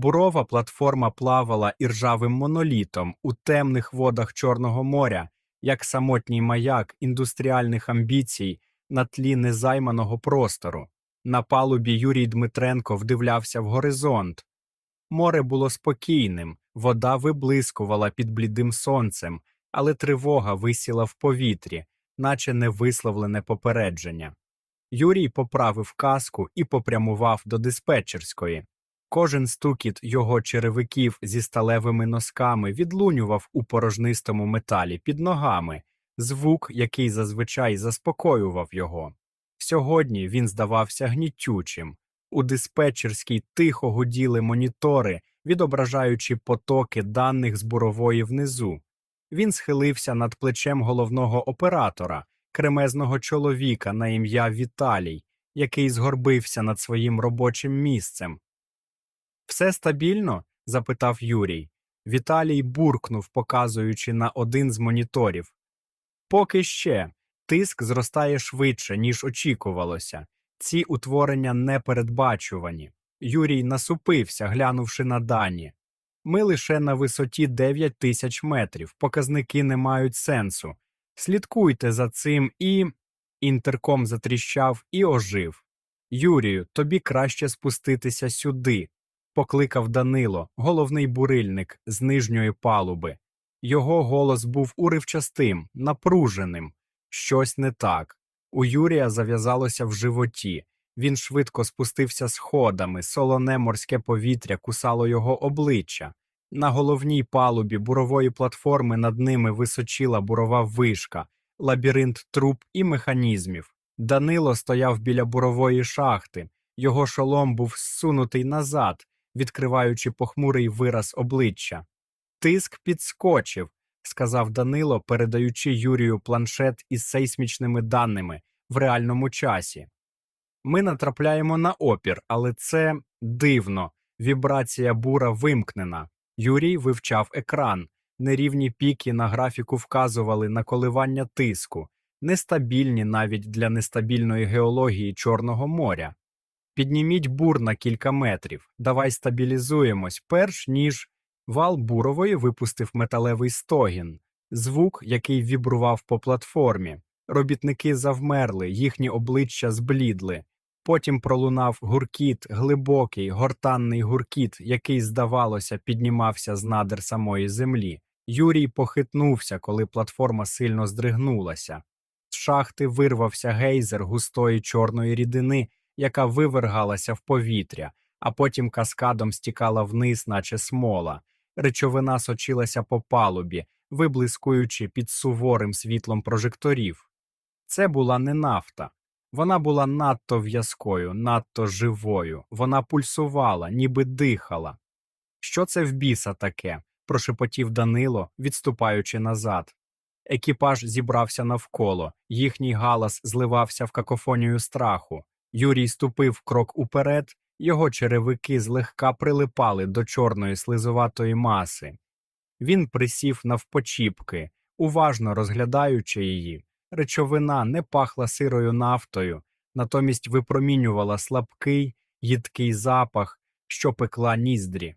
Бурова платформа плавала іржавим монолітом у темних водах Чорного моря, як самотній маяк індустріальних амбіцій на тлі незайманого простору. На палубі Юрій Дмитренко вдивлявся в горизонт. Море було спокійним, вода виблискувала під блідим сонцем, але тривога висіла в повітрі, наче невисловлене попередження. Юрій поправив каску і попрямував до диспетчерської. Кожен стукіт його черевиків зі сталевими носками відлунював у порожнистому металі під ногами, звук, який зазвичай заспокоював його. Сьогодні він здавався гнітючим. У диспетчерській тихо гуділи монітори, відображаючи потоки даних з бурової внизу. Він схилився над плечем головного оператора, кремезного чоловіка на ім'я Віталій, який згорбився над своїм робочим місцем. Все стабільно? запитав Юрій. Віталій буркнув, показуючи на один з моніторів. Поки ще. Тиск зростає швидше, ніж очікувалося. Ці утворення непередбачувані. Юрій насупився, глянувши на дані. Ми лише на висоті 9 тисяч метрів, показники не мають сенсу. Слідкуйте за цим і. Інтерком затріщав і ожив. Юрію, тобі краще спуститися сюди, покликав Данило, головний бурильник з нижньої палуби. Його голос був уривчастим, напруженим. Щось не так. У Юрія зав'язалося в животі. Він швидко спустився сходами, солоне морське повітря кусало його обличчя. На головній палубі бурової платформи над ними височила бурова вишка, лабіринт труб і механізмів. Данило стояв біля бурової шахти, його шолом був зсунутий назад, відкриваючи похмурий вираз обличчя. Тиск підскочив, сказав Данило, передаючи Юрію планшет із сейсмічними даними в реальному часі. Ми натрапляємо на опір, але це дивно. Вібрація бура вимкнена. Юрій вивчав екран. Нерівні піки на графіку вказували на коливання тиску, нестабільні навіть для нестабільної геології Чорного моря. Підніміть бур на кілька метрів, давай стабілізуємось, перш ніж вал бурової випустив металевий стогін, звук, який вібрував по платформі. Робітники завмерли, їхні обличчя зблідли. Потім пролунав гуркіт, глибокий, гортанний гуркіт, який, здавалося, піднімався з надр самої землі. Юрій похитнувся, коли платформа сильно здригнулася. З шахти вирвався гейзер густої чорної рідини, яка вивергалася в повітря, а потім каскадом стікала вниз, наче смола. Речовина сочилася по палубі, виблискуючи під суворим світлом прожекторів. Це була не нафта. Вона була надто в'язкою, надто живою, вона пульсувала, ніби дихала. Що це в біса таке? прошепотів Данило, відступаючи назад. Екіпаж зібрався навколо, їхній галас зливався в какофонію страху. Юрій ступив крок уперед, його черевики злегка прилипали до чорної слизоватої маси. Він присів навпочіпки, уважно розглядаючи її. Речовина не пахла сирою нафтою, натомість випромінювала слабкий, їдкий запах, що пекла ніздрі.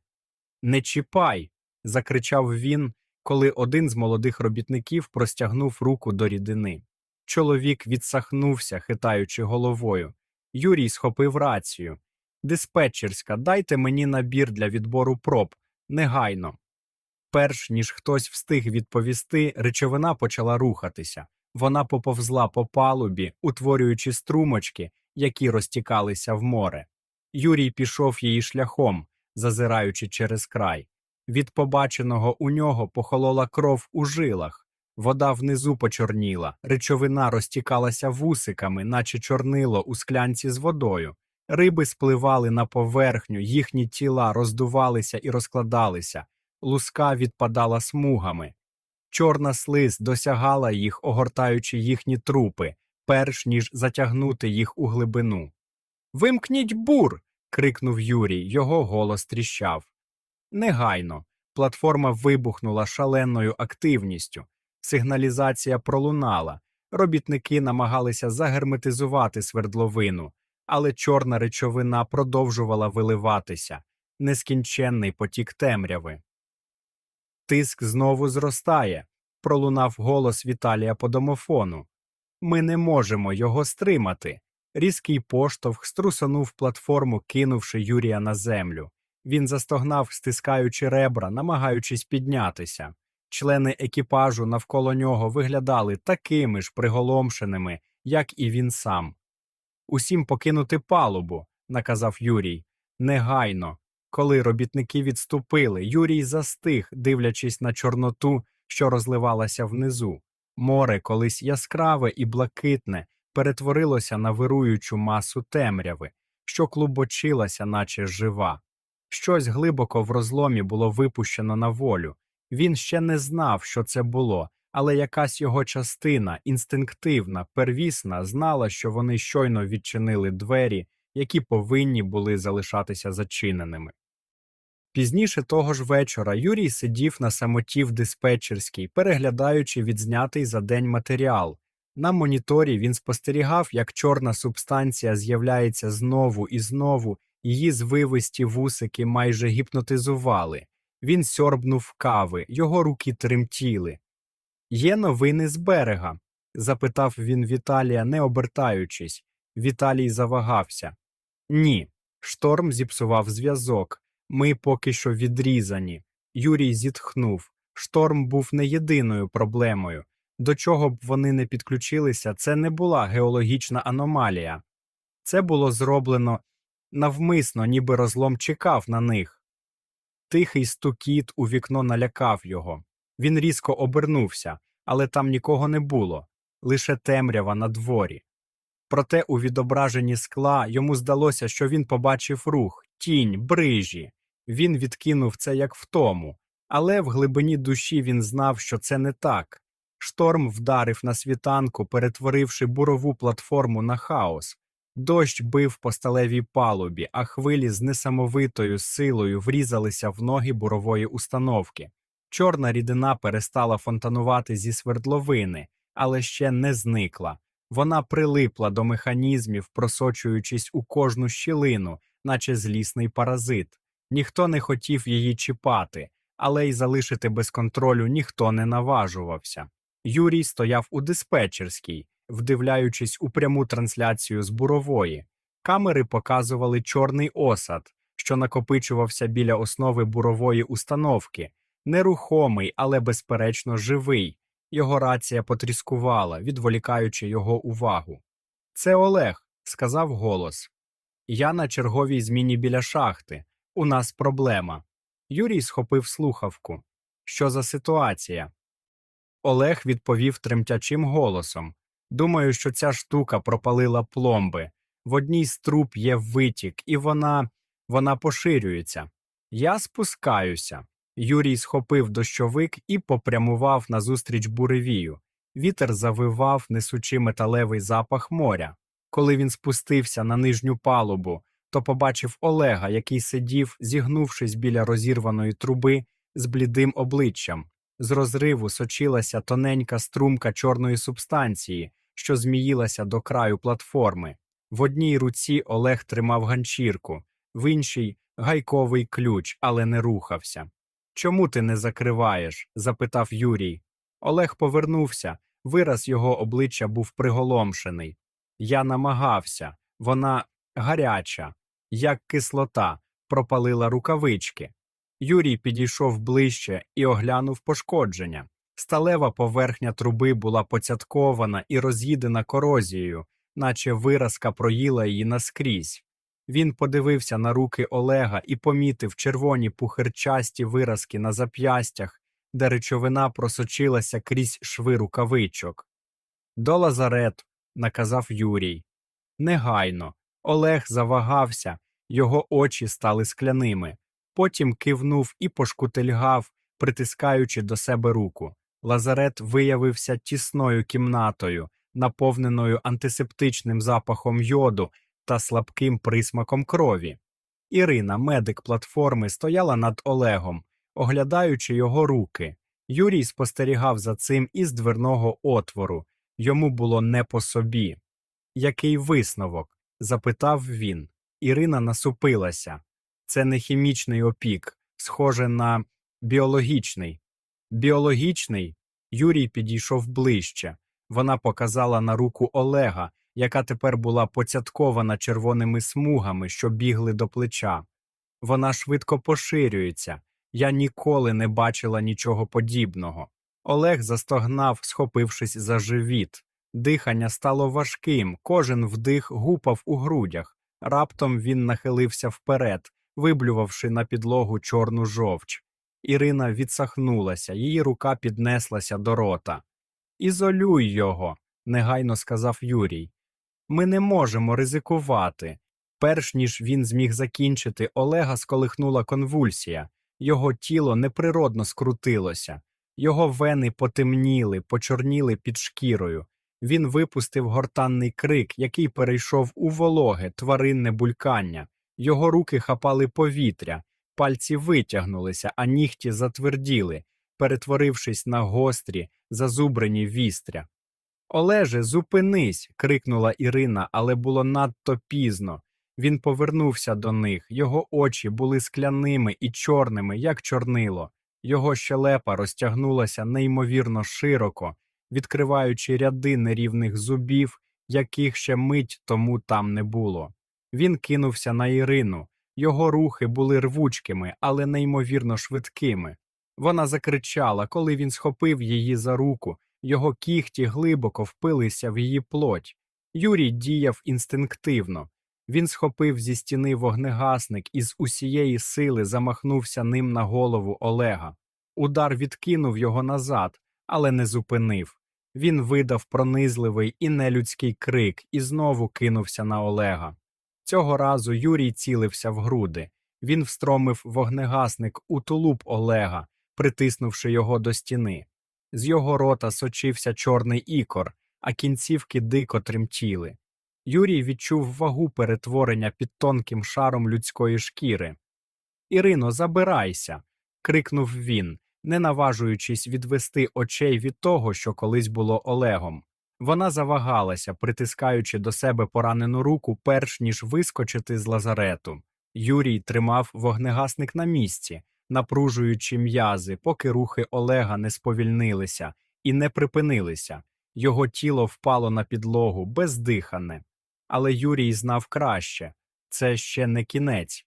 Не чіпай. закричав він, коли один з молодих робітників простягнув руку до рідини. Чоловік відсахнувся, хитаючи головою. Юрій схопив рацію. Диспетчерська, дайте мені набір для відбору проб, негайно. Перш ніж хтось встиг відповісти, речовина почала рухатися. Вона поповзла по палубі, утворюючи струмочки, які розтікалися в море. Юрій пішов її шляхом, зазираючи через край. Від побаченого у нього похолола кров у жилах, вода внизу почорніла, речовина розтікалася вусиками, наче чорнило у склянці з водою. Риби спливали на поверхню, їхні тіла роздувалися і розкладалися, луска відпадала смугами. Чорна слиз досягала їх, огортаючи їхні трупи, перш ніж затягнути їх у глибину. Вимкніть бур. крикнув Юрій, його голос тріщав. Негайно. Платформа вибухнула шаленою активністю. Сигналізація пролунала. Робітники намагалися загерметизувати свердловину, але чорна речовина продовжувала виливатися. нескінченний потік темряви. Тиск знову зростає, пролунав голос Віталія по домофону. Ми не можемо його стримати. Різкий поштовх струсонув платформу, кинувши Юрія на землю. Він застогнав, стискаючи ребра, намагаючись піднятися. Члени екіпажу навколо нього виглядали такими ж приголомшеними, як і він сам. Усім покинути палубу, наказав Юрій. Негайно. Коли робітники відступили, Юрій застиг, дивлячись на чорноту, що розливалася внизу. Море, колись яскраве і блакитне, перетворилося на вируючу масу темряви, що клубочилася, наче жива. Щось глибоко в розломі було випущено на волю. Він ще не знав, що це було, але якась його частина, інстинктивна, первісна, знала, що вони щойно відчинили двері, які повинні були залишатися зачиненими. Пізніше того ж вечора Юрій сидів на самоті в диспетчерській, переглядаючи відзнятий за день матеріал. На моніторі він спостерігав, як чорна субстанція з'являється знову і знову, її звивисті вусики майже гіпнотизували. Він сьорбнув кави, його руки тремтіли. Є новини з берега? запитав він Віталія, не обертаючись. Віталій завагався. Ні. Шторм зіпсував зв'язок. Ми поки що відрізані. Юрій зітхнув. Шторм був не єдиною проблемою. До чого б вони не підключилися, це не була геологічна аномалія. Це було зроблено навмисно, ніби розлом чекав на них. Тихий стукіт у вікно налякав його. Він різко обернувся, але там нікого не було, лише темрява на дворі. Проте у відображенні скла йому здалося, що він побачив рух, тінь, брижі. Він відкинув це як втому, але в глибині душі він знав, що це не так. Шторм вдарив на світанку, перетворивши бурову платформу на хаос. Дощ бив по сталевій палубі, а хвилі з несамовитою силою врізалися в ноги бурової установки. Чорна рідина перестала фонтанувати зі свердловини, але ще не зникла. Вона прилипла до механізмів, просочуючись у кожну щілину, наче злісний паразит. Ніхто не хотів її чіпати, але й залишити без контролю ніхто не наважувався. Юрій стояв у диспетчерській, вдивляючись у пряму трансляцію з бурової. Камери показували чорний осад, що накопичувався біля основи бурової установки, нерухомий, але безперечно живий. Його рація потріскувала, відволікаючи його увагу. Це Олег, сказав голос. Я на черговій зміні біля шахти. У нас проблема. Юрій схопив слухавку. Що за ситуація? Олег відповів тремтячим голосом. Думаю, що ця штука пропалила пломби. В одній з труб є витік, і вона. вона поширюється. Я спускаюся. Юрій схопив дощовик і попрямував назустріч буревію. Вітер завивав, несучи металевий запах моря. Коли він спустився на нижню палубу, то побачив Олега, який сидів, зігнувшись біля розірваної труби з блідим обличчям. З розриву сочилася тоненька струмка чорної субстанції, що зміїлася до краю платформи. В одній руці Олег тримав ганчірку, в іншій гайковий ключ, але не рухався. Чому ти не закриваєш? запитав Юрій. Олег повернувся. Вираз його обличчя був приголомшений. Я намагався, вона гаряча, як кислота, пропалила рукавички. Юрій підійшов ближче і оглянув пошкодження. Сталева поверхня труби була поцяткована і роз'їдена корозією, наче виразка проїла її наскрізь. Він подивився на руки Олега і помітив червоні пухирчасті виразки на зап'ястях, де речовина просочилася крізь шви рукавичок. До лазарет, наказав Юрій. Негайно. Олег завагався, його очі стали скляними. Потім кивнув і пошкутильгав, притискаючи до себе руку. Лазарет виявився тісною кімнатою, наповненою антисептичним запахом йоду та слабким присмаком крові. Ірина, медик платформи, стояла над Олегом, оглядаючи його руки. Юрій спостерігав за цим із дверного отвору. Йому було не по собі. Який висновок? запитав він. Ірина насупилася. Це не хімічний опік, схоже на біологічний. Біологічний Юрій підійшов ближче. Вона показала на руку Олега, яка тепер була поцяткована червоними смугами, що бігли до плеча. Вона швидко поширюється. Я ніколи не бачила нічого подібного. Олег застогнав, схопившись за живіт. Дихання стало важким, кожен вдих гупав у грудях. Раптом він нахилився вперед, виблювавши на підлогу чорну жовч. Ірина відсахнулася, її рука піднеслася до рота. Ізолюй його, негайно сказав Юрій. Ми не можемо ризикувати. Перш ніж він зміг закінчити, Олега сколихнула конвульсія. Його тіло неприродно скрутилося, його вени потемніли, почорніли під шкірою. Він випустив гортанний крик, який перейшов у вологе, тваринне булькання. Його руки хапали повітря, пальці витягнулися, а нігті затверділи, перетворившись на гострі, зазубрені вістря. Олеже, зупинись. крикнула Ірина, але було надто пізно. Він повернувся до них, його очі були скляними і чорними, як чорнило. Його щелепа розтягнулася неймовірно широко, відкриваючи ряди нерівних зубів, яких ще мить тому там не було. Він кинувся на Ірину. Його рухи були рвучкими, але неймовірно швидкими. Вона закричала, коли він схопив її за руку, його кігті глибоко впилися в її плоть. Юрій діяв інстинктивно. Він схопив зі стіни вогнегасник і з усієї сили замахнувся ним на голову Олега. Удар відкинув його назад, але не зупинив. Він видав пронизливий і нелюдський крик і знову кинувся на Олега. Цього разу Юрій цілився в груди. Він встромив вогнегасник у тулуб Олега, притиснувши його до стіни. З його рота сочився чорний ікор, а кінцівки дико тремтіли. Юрій відчув вагу перетворення під тонким шаром людської шкіри. Ірино, забирайся. крикнув він, не наважуючись відвести очей від того, що колись було Олегом. Вона завагалася, притискаючи до себе поранену руку, перш ніж вискочити з лазарету. Юрій тримав вогнегасник на місці, напружуючи м'язи, поки рухи Олега не сповільнилися і не припинилися. Його тіло впало на підлогу, бездихане. Але Юрій знав краще це ще не кінець.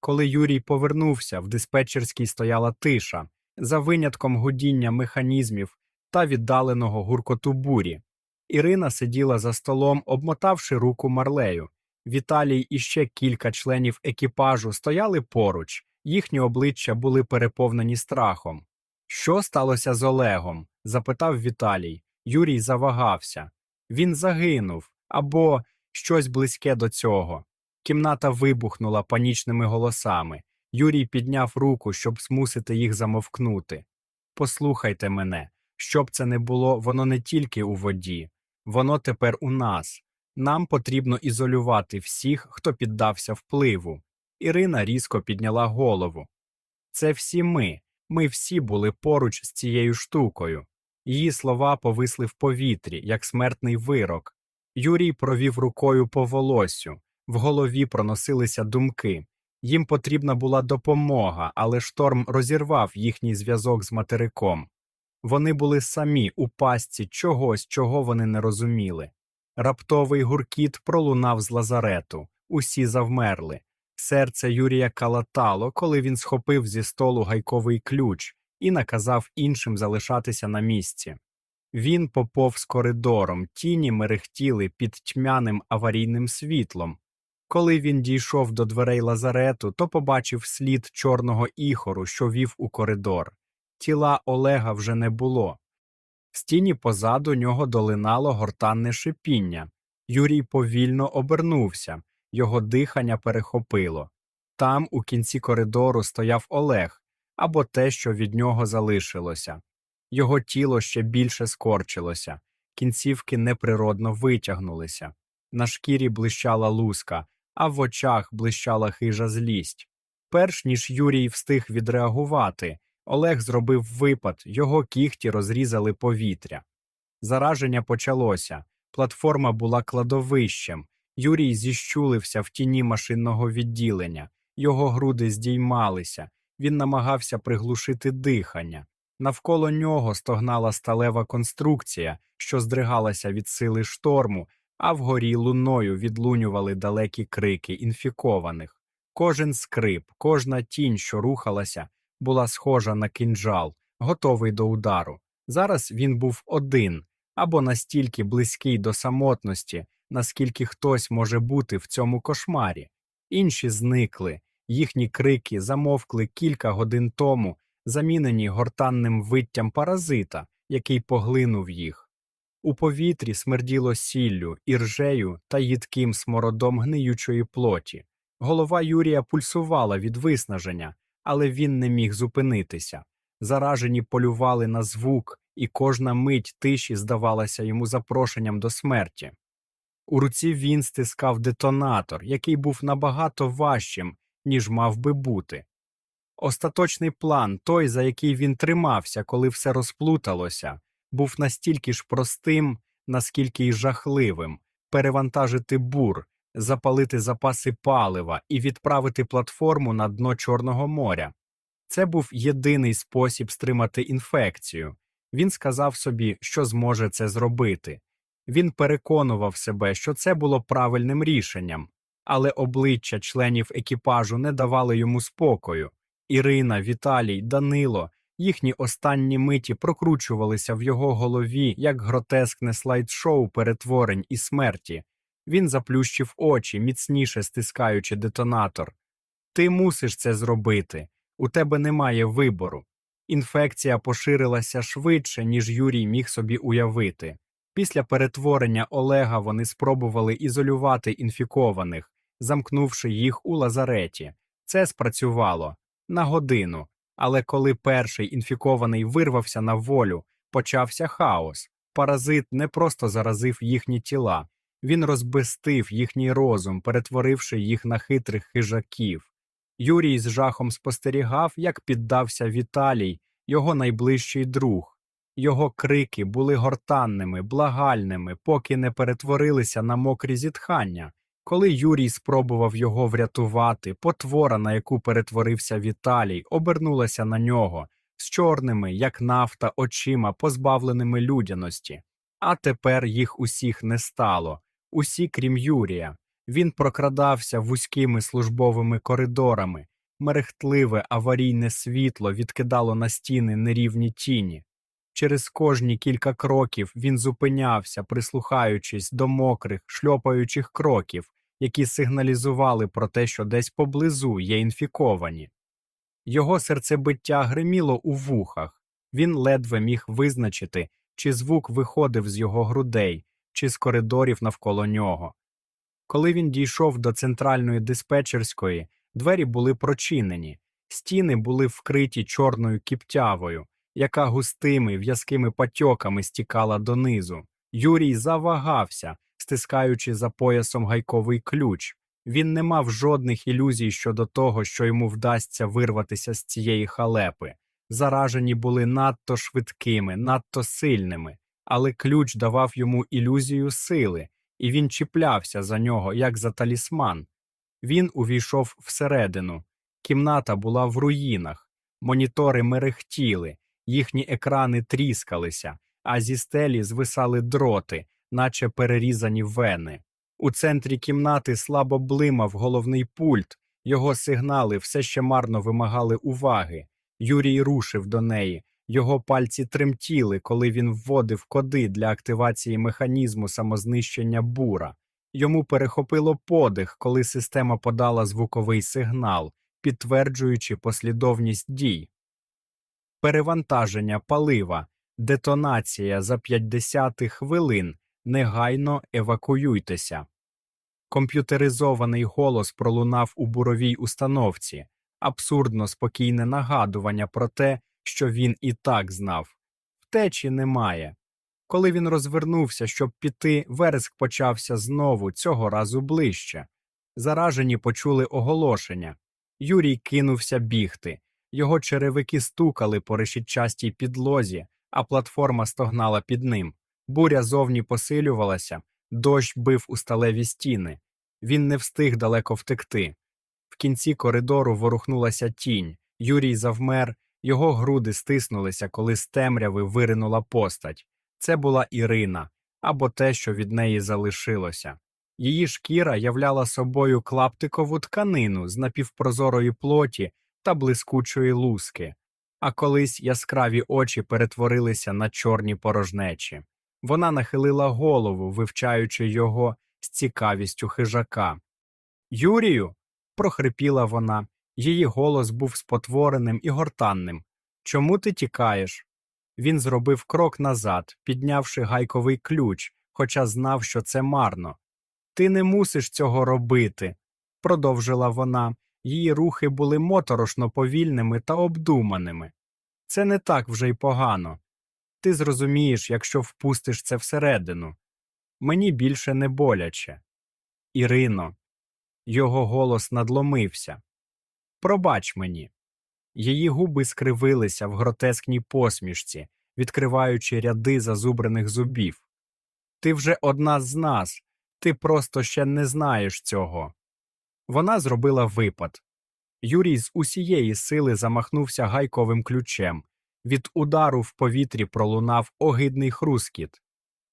Коли Юрій повернувся, в диспетчерській стояла тиша, за винятком гудіння механізмів та віддаленого гуркоту бурі. Ірина сиділа за столом, обмотавши руку марлею. Віталій і ще кілька членів екіпажу стояли поруч, їхні обличчя були переповнені страхом. Що сталося з Олегом? запитав Віталій. Юрій завагався. Він загинув або щось близьке до цього. Кімната вибухнула панічними голосами. Юрій підняв руку, щоб змусити їх замовкнути. Послухайте мене, щоб це не було, воно не тільки у воді, воно тепер у нас. Нам потрібно ізолювати всіх, хто піддався впливу. Ірина різко підняла голову. Це всі ми. Ми всі були поруч з цією штукою. Її слова повисли в повітрі, як смертний вирок. Юрій провів рукою по волосю, в голові проносилися думки. Їм потрібна була допомога, але шторм розірвав їхній зв'язок з материком. Вони були самі у пастці чогось, чого вони не розуміли. Раптовий гуркіт пролунав з лазарету, усі завмерли. Серце Юрія калатало, коли він схопив зі столу гайковий ключ і наказав іншим залишатися на місці. Він поповз коридором, тіні мерехтіли під тьмяним аварійним світлом. Коли він дійшов до дверей лазарету, то побачив слід чорного іхору, що вів у коридор. Тіла Олега вже не було. В стіні позаду нього долинало гортанне шипіння. Юрій повільно обернувся, його дихання перехопило. Там, у кінці коридору, стояв Олег або те, що від нього залишилося. Його тіло ще більше скорчилося, кінцівки неприродно витягнулися. На шкірі блищала луска, а в очах блищала хижа злість. Перш ніж Юрій встиг відреагувати, Олег зробив випад, його кігті розрізали повітря. Зараження почалося. Платформа була кладовищем. Юрій зіщулився в тіні машинного відділення. Його груди здіймалися, він намагався приглушити дихання. Навколо нього стогнала сталева конструкція, що здригалася від сили шторму, а вгорі луною відлунювали далекі крики інфікованих. Кожен скрип, кожна тінь, що рухалася, була схожа на кинджал, готовий до удару. Зараз він був один або настільки близький до самотності, наскільки хтось може бути в цьому кошмарі. Інші зникли, їхні крики замовкли кілька годин тому, замінені гортанним виттям паразита, який поглинув їх. У повітрі смерділо сіллю, іржею та їдким смородом гниючої плоті. Голова Юрія пульсувала від виснаження, але він не міг зупинитися. Заражені полювали на звук, і кожна мить тиші здавалася йому запрошенням до смерті. У руці він стискав детонатор, який був набагато важчим, ніж мав би бути. Остаточний план, той, за який він тримався, коли все розплуталося, був настільки ж простим, наскільки й жахливим перевантажити бур, запалити запаси палива і відправити платформу на дно Чорного моря. Це був єдиний спосіб стримати інфекцію. Він сказав собі, що зможе це зробити. Він переконував себе, що це було правильним рішенням, але обличчя членів екіпажу не давали йому спокою. Ірина, Віталій, Данило, їхні останні миті прокручувалися в його голові як гротескне слайд-шоу перетворень і смерті. Він заплющив очі, міцніше стискаючи детонатор. Ти мусиш це зробити. У тебе немає вибору. Інфекція поширилася швидше, ніж Юрій міг собі уявити. Після перетворення Олега вони спробували ізолювати інфікованих, замкнувши їх у лазареті. Це спрацювало на годину. Але коли перший інфікований вирвався на волю, почався хаос. Паразит не просто заразив їхні тіла, він розбестив їхній розум, перетворивши їх на хитрих хижаків. Юрій з жахом спостерігав, як піддався Віталій, його найближчий друг. Його крики були гортанними, благальними, поки не перетворилися на мокрі зітхання. Коли Юрій спробував його врятувати, потвора, на яку перетворився Віталій, обернулася на нього з чорними, як нафта, очима, позбавленими людяності. А тепер їх усіх не стало, усі крім Юрія. Він прокрадався вузькими службовими коридорами, мерехтливе аварійне світло відкидало на стіни нерівні тіні. Через кожні кілька кроків він зупинявся, прислухаючись до мокрих, шльопаючих кроків, які сигналізували про те, що десь поблизу є інфіковані. Його серцебиття гриміло у вухах, він ледве міг визначити, чи звук виходив з його грудей, чи з коридорів навколо нього. Коли він дійшов до центральної диспетчерської, двері були прочинені, стіни були вкриті чорною кіптявою, яка густими в'язкими патьоками стікала донизу. Юрій завагався, стискаючи за поясом гайковий ключ. Він не мав жодних ілюзій щодо того, що йому вдасться вирватися з цієї халепи. Заражені були надто швидкими, надто сильними, але ключ давав йому ілюзію сили, і він чіплявся за нього, як за талісман. Він увійшов всередину. Кімната була в руїнах, монітори мерехтіли, їхні екрани тріскалися, а зі стелі звисали дроти, наче перерізані вени. У центрі кімнати слабо блимав головний пульт, його сигнали все ще марно вимагали уваги. Юрій рушив до неї. Його пальці тремтіли, коли він вводив коди для активації механізму самознищення бура. Йому перехопило подих, коли система подала звуковий сигнал, підтверджуючи послідовність дій. Перевантаження палива, детонація за 50 хвилин, негайно евакуюйтеся. Комп'ютеризований голос пролунав у буровій установці, абсурдно спокійне нагадування про те, що він і так знав. Втечі немає. Коли він розвернувся, щоб піти, вереск почався знову, цього разу ближче. Заражені почули оголошення. Юрій кинувся бігти. Його черевики стукали по решітчастій підлозі, а платформа стогнала під ним. Буря зовні посилювалася, дощ бив у сталеві стіни. Він не встиг далеко втекти. В кінці коридору ворухнулася тінь. Юрій завмер, його груди стиснулися, коли з темряви виринула постать. Це була Ірина, або те, що від неї залишилося. Її шкіра являла собою клаптикову тканину з напівпрозорої плоті та блискучої луски, а колись яскраві очі перетворилися на чорні порожнечі. Вона нахилила голову, вивчаючи його з цікавістю хижака. Юрію, прохрипіла вона, її голос був спотвореним і гортанним. Чому ти тікаєш? Він зробив крок назад, піднявши гайковий ключ, хоча знав, що це марно. Ти не мусиш цього робити, продовжила вона. Її рухи були моторошно повільними та обдуманими. Це не так вже й погано. Ти зрозумієш, якщо впустиш це всередину. Мені більше не боляче. Ірино. Його голос надломився. Пробач мені. Її губи скривилися в гротескній посмішці, відкриваючи ряди зазубрених зубів. Ти вже одна з нас, ти просто ще не знаєш цього. Вона зробила випад. Юрій з усієї сили замахнувся гайковим ключем. Від удару в повітрі пролунав огидний хрускіт.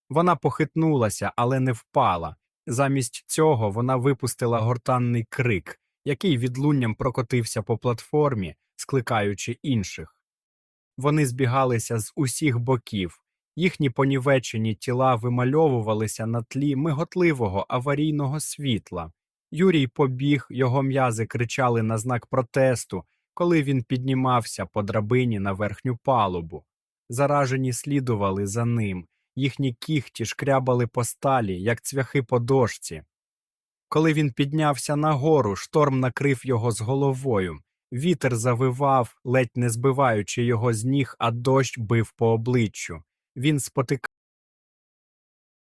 Вона похитнулася, але не впала. Замість цього вона випустила гортанний крик, який відлунням прокотився по платформі, скликаючи інших. Вони збігалися з усіх боків, їхні понівечені тіла вимальовувалися на тлі миготливого аварійного світла. Юрій побіг, його м'язи кричали на знак протесту, коли він піднімався по драбині на верхню палубу. Заражені слідували за ним, їхні кіхті шкрябали по сталі, як цвяхи по дошці. Коли він піднявся нагору, шторм накрив його з головою. Вітер завивав, ледь не збиваючи його з ніг, а дощ бив по обличчю. Він спотикався.